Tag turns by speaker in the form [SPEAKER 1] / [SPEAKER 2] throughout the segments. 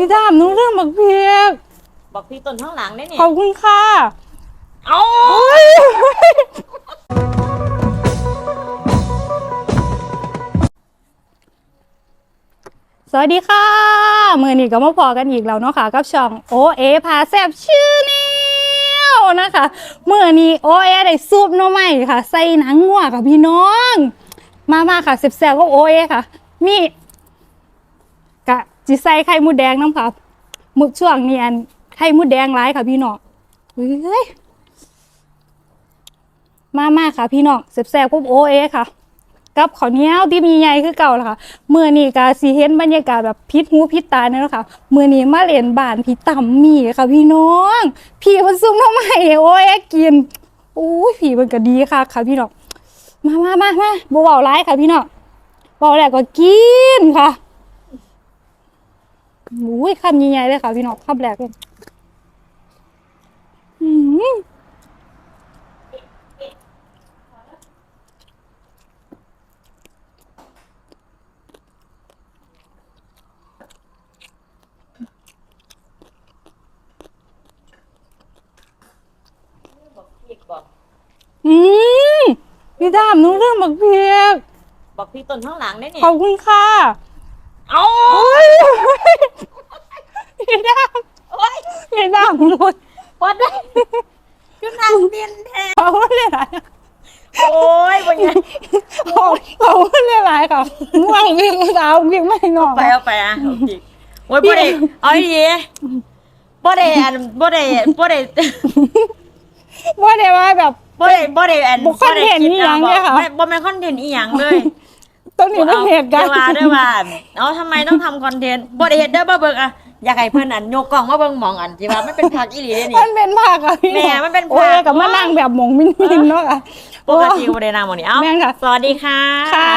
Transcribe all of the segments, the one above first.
[SPEAKER 1] พี่ดามหนูเรื่องบักเพียก
[SPEAKER 2] บอกพี่ต้นข้างหลังได้เนี่ย
[SPEAKER 1] ขอบคุณค่ะ
[SPEAKER 2] เอา
[SPEAKER 1] โอ้ยสวัสดีค่ะ มือนี้ก็มาพอกันอีกแล้วเนาะค่ะ กับช่องโอเอพาแซบชื่อแนวนะคะมือนี้โอเอได้ซุปหน่อไม้ค่ะ ใส่หนังงัวค่ะพี่น้อง มามาค่ะแซ่บๆก็โอเอค่ะ มีกะ จิใส่ไข่มดแดงน้ำค่ะมึกช่วงนี้อันไข่มดแดงร้ายค่ะพี่น้องเฮ้ยมามาค่ะ พี่น้องแซ่บๆกับโอเอค่ะ กับข้าวเหนียวที่มีใหญ่คือเก่าแล้วค่ะเมื้อนี้ก็สิเห็นบรรยากาศแบบพิษหูพิษตาเนี่ยแหละค่ะมื้อนี้มาเล่นบานพี่ต่ำมีค่ะ พี่น้อง พี่คนซุ่มทำไมโอ้ยกินโอ้ยพี่เพิ่นก็ดีค่ะค่ะ พี่น้องมามามามาบ่เว้าร้ายค่ะ พี่น้องเว้าแล้วก็กินค่ะ อ้ยคำใหญ่ๆเลยค่ะพี่น้องคำแรกเลยอืม
[SPEAKER 2] บอกพี่บอก
[SPEAKER 1] อืมพี่ดามหนูเรื่องบักเพียก
[SPEAKER 2] บอกพี่ต้นข้างหลังได้เนี่ย
[SPEAKER 1] ขอบคุณค่ะ
[SPEAKER 2] เอา
[SPEAKER 1] โอ้ยพี่ดาม
[SPEAKER 2] โอ้ย
[SPEAKER 1] พี่ดามหมด
[SPEAKER 2] วัดได้คือนางเตียนแท้
[SPEAKER 1] เขาเลยหลาย
[SPEAKER 2] โอ้ยวันนี้
[SPEAKER 1] เขาเขาเลยหลายค่ะม่วงวิ่งสาววิ่งไม่งอก
[SPEAKER 2] ไปเอาไปอะเอาพี่โอ้ยบ่ได้เอาดีบ่ได้อันบ่ได้บ่ได้
[SPEAKER 1] ว่าเดี๋ยวว่าแบบ
[SPEAKER 2] บ่ได้บ่ได้อัน
[SPEAKER 1] บ่คอนเทนต์อีหยังเนี่ยค่ะ
[SPEAKER 2] ไม่บ่แม่นคอนเทนต์อีหยังเลย
[SPEAKER 1] ต้องหนีเป็นเหตุการณ์
[SPEAKER 2] เด้อว่าเด้อว่าเอาทำไมต้องทำคอนเทนต์บ่ได้เฮ็ดเด้อบ่เบิ่งอะ อยากให้เพิ่นอันยกกล้องมาเบิ่งหมองอันที่ว่ามันเป็นผักอีหลีเด้นี่
[SPEAKER 1] มันเป็นภาคอะพี่
[SPEAKER 2] แม่มันเป็นภาค
[SPEAKER 1] โอ้ยกับมานั่งแบบหมงมินมินเนาะค่ะ
[SPEAKER 2] ปกติบ่ได้นางหมองนี้เอ้า
[SPEAKER 1] แม่นค่ะ
[SPEAKER 2] สวัสดีค่ะ
[SPEAKER 1] ค่ะ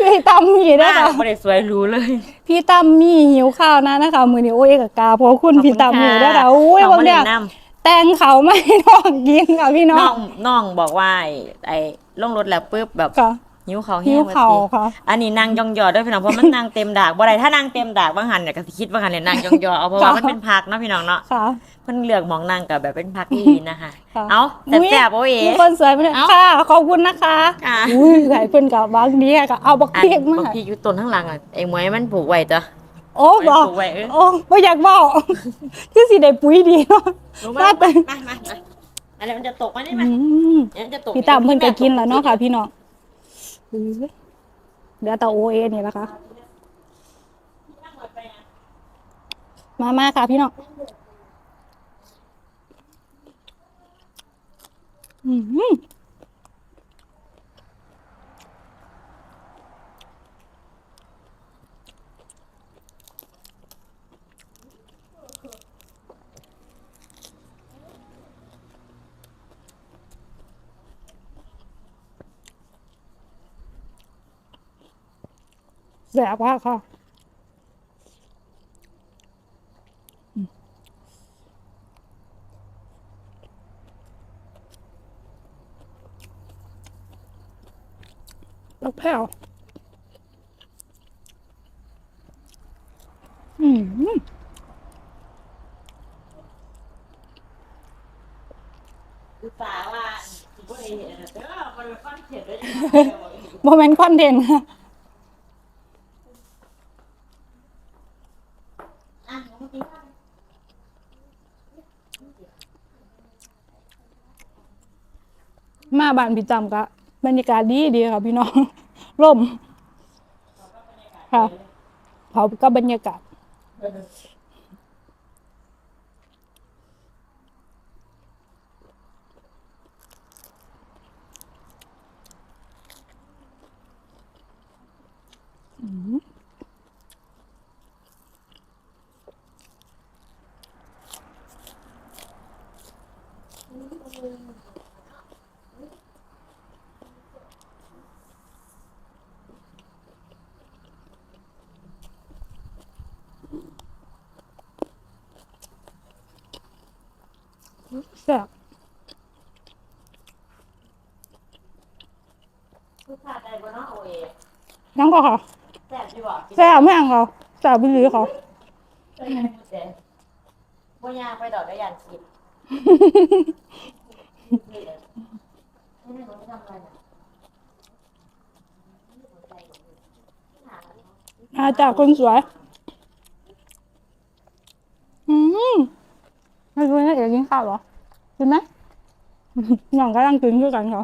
[SPEAKER 1] พี่ตั้มมีด้วยค่ะ
[SPEAKER 2] บ่ได้สวยหรูเลย
[SPEAKER 1] พี่ตั้มมีหิวข้าวนะนะคะ มือนี้โอ้ยกับกาเพราะคุณ
[SPEAKER 2] ขอบคุณ
[SPEAKER 1] พี่ตั้มมี
[SPEAKER 2] ค่ะ
[SPEAKER 1] ด้วยค่ะโอ้ย
[SPEAKER 2] น้อง
[SPEAKER 1] บางอย่าง
[SPEAKER 2] บ่ได้น
[SPEAKER 1] แต่งเขาไม่ให้น้องกินค่ะพี่น้อ
[SPEAKER 2] น้องงน้องบอกว่าไอ้ไอ้ลงรถแล้วปุ๊บแบบ
[SPEAKER 1] ค่ะ
[SPEAKER 2] หิวเขาว
[SPEAKER 1] หิ
[SPEAKER 2] แห้
[SPEAKER 1] ว
[SPEAKER 2] ง
[SPEAKER 1] เขา
[SPEAKER 2] ว่ติ
[SPEAKER 1] ค่ะ
[SPEAKER 2] อันนี้นางยองยอด้วยพี่น้องเพราะมันนางเต็มดากบ่ได้ถ้านางเต็มดากบางหันเนี่ยก็สิคิดว่าหันเนี่ยนางยองยอเอาเพราะว่า
[SPEAKER 1] ค่ะ
[SPEAKER 2] มันเป็นผักเนาะพี่น้องเนาะ
[SPEAKER 1] ค่ะ
[SPEAKER 2] เพิ่นเลือกหมองนางกับแบบเป็นผักอีนะคะ
[SPEAKER 1] ค่ะ
[SPEAKER 2] เอาแต่แซ่บโอ้ย
[SPEAKER 1] มีคนสวยไหมเนี่ย
[SPEAKER 2] เอ้า
[SPEAKER 1] ค่ะขอบคุณนะคะ
[SPEAKER 2] ค่ะ
[SPEAKER 1] อุ้ยหลายเพิ่นกับบางดีค่ะก็เอาบัก
[SPEAKER 2] อัน
[SPEAKER 1] เพียกมา
[SPEAKER 2] บางทีอยู่ต้นข้างหลังอะไอ้หมวยมันปลูกไว้จ้ะ
[SPEAKER 1] โอ้บอก
[SPEAKER 2] ปลูกไว้เออ
[SPEAKER 1] โอ้ไม่อยากบอกคือสิได้ปุ๋ยดีเนาะ
[SPEAKER 2] รู้ไหม
[SPEAKER 1] ว่า
[SPEAKER 2] มา
[SPEAKER 1] แต่
[SPEAKER 2] มามามาอะไรมันจะตกมานี่
[SPEAKER 1] อื
[SPEAKER 2] มามเดี๋ยวมันจะตก
[SPEAKER 1] พี่ตั้มเพิ่นก็กินแล้วเนาะค่ะพี่น้องอุ้ย เดี๋ยวตาโอเอนี่แหละค่ะมามาค่ะพี่น้องอืม แสบมากค่ะอืมลูกแพ้วอืม
[SPEAKER 2] อุตส่าห์ว่าสิบ่ได้เห็นเด้อมันเป็นคอนเทนต์ด้วย
[SPEAKER 1] โมเมนต์คอนเทนต์ค่ะ
[SPEAKER 2] อะเมื่อกี้ว่า
[SPEAKER 1] มาบ้านพี่จำกะบรรยากาศดีดีค่ะพี่น้องร่ม ค่ะเขาก็บรรยากาศ แซ่บ
[SPEAKER 2] ผู้ชายใดบ่เนาะโอ้ย
[SPEAKER 1] ยังก็ค่ะ
[SPEAKER 2] แซ่บดีบ่
[SPEAKER 1] แซ่บไม่อังเขาแต่บิลีเขา
[SPEAKER 2] แต่บ่ยากไปดอกได้ยันคิดนี่เลยนี่หนูไม่ทำอะไรนะ
[SPEAKER 1] อาจากคนสวย อืมไม่รู้นะเอ๋กิน ข้าวเหรอกินไหมหน่องกำลังกินด้วยกันเหรอ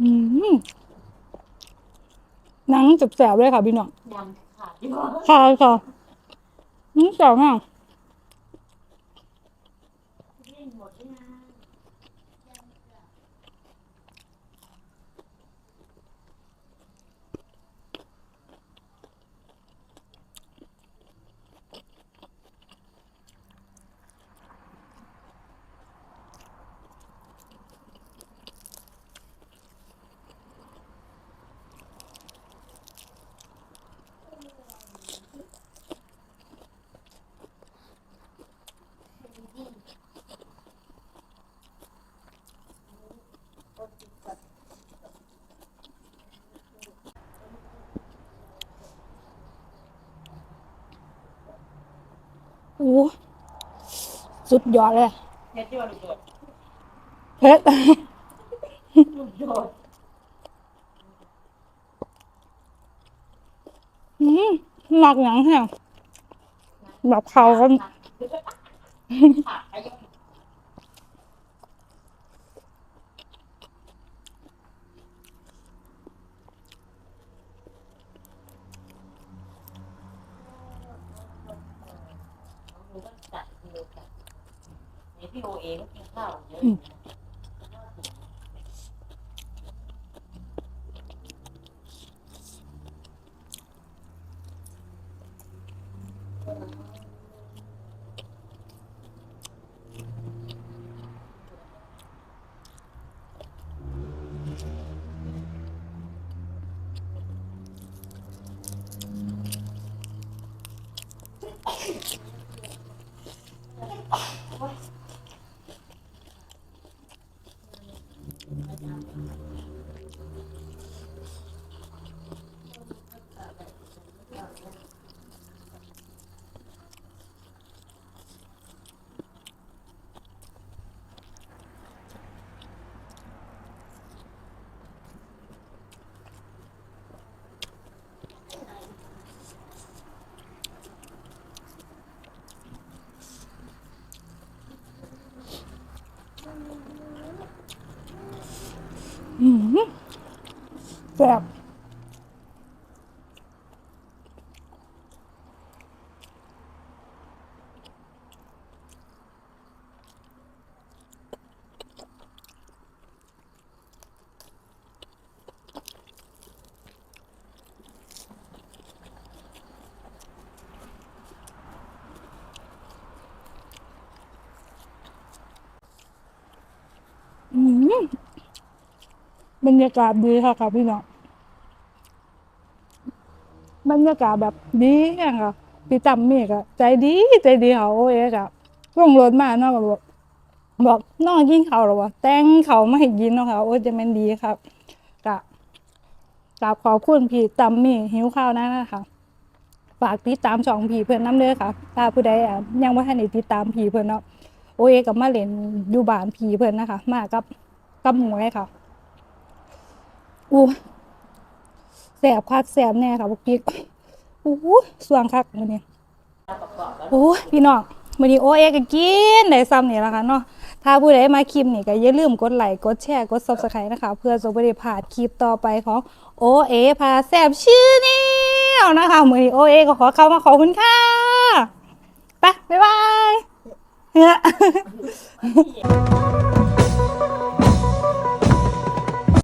[SPEAKER 1] อืมหนังจับแสบๆเลยค่ะพี่น้อง
[SPEAKER 2] ยำขาดอยู่
[SPEAKER 1] ค่ะค่ะนี่แสบมาก สุดยอดเลย
[SPEAKER 2] เฮ็ดอยู่ลูกโดด
[SPEAKER 1] เผ็ด
[SPEAKER 2] ลูกโดด
[SPEAKER 1] อืมหมักหนังแห้งแบบเขากัน
[SPEAKER 2] ขาดอายุหนูก็จัดเลยจ้ะนี่ พี่โอเองก็กินข้าวเยอะ
[SPEAKER 1] อืมแซ่บอืม บรรยากาศดีค่ะค่ะพี่น้องบรรยากาศแบบดีค่ะพี่จำเมฆอะใจดีใจดีค่ะโอ้ยค่ะลงรถมาเนาะก็บอกบอกน้องกินข้าหรอวะแต่งเขาวมาให้กินเนาะค่ะโอ้จะแม่นดีครับกะกราบขอบคุณพี่จำเมฆหิวข้าวนะนะคะฝากติดตามช่องผีเพื่อนน้ำเด้อค่ะถ้าผู้ใดอะยังว่าท่านได้ติดตามผีเพื่อนเนาะโอ้ยกับมาเล่นอยู่บ้านผีเพื่อนนะคะ มากับกับหมวยค่ะ อู้แสบคักแสบแน่ค่ะพวกพี่อู้สวงคักมื้อนี้
[SPEAKER 2] อบแล้
[SPEAKER 1] พี่น้องมื้อนี้โอเอก็กินได้ซ้ำนี่ละค่ะเนาะถ้าผู้ใดมาคลิปนี้ก็อย่าลืมกดไลค์กดแชร์กด Subscribe นะคะ เพื่อจะบ่ได้พลาดคลิปต่อไปของโอเอพาแซบชื่อนี่นะคะมือนี้โอเอก็ขอเข้ามาขอบคุณค่ะไปบ๊ายบาย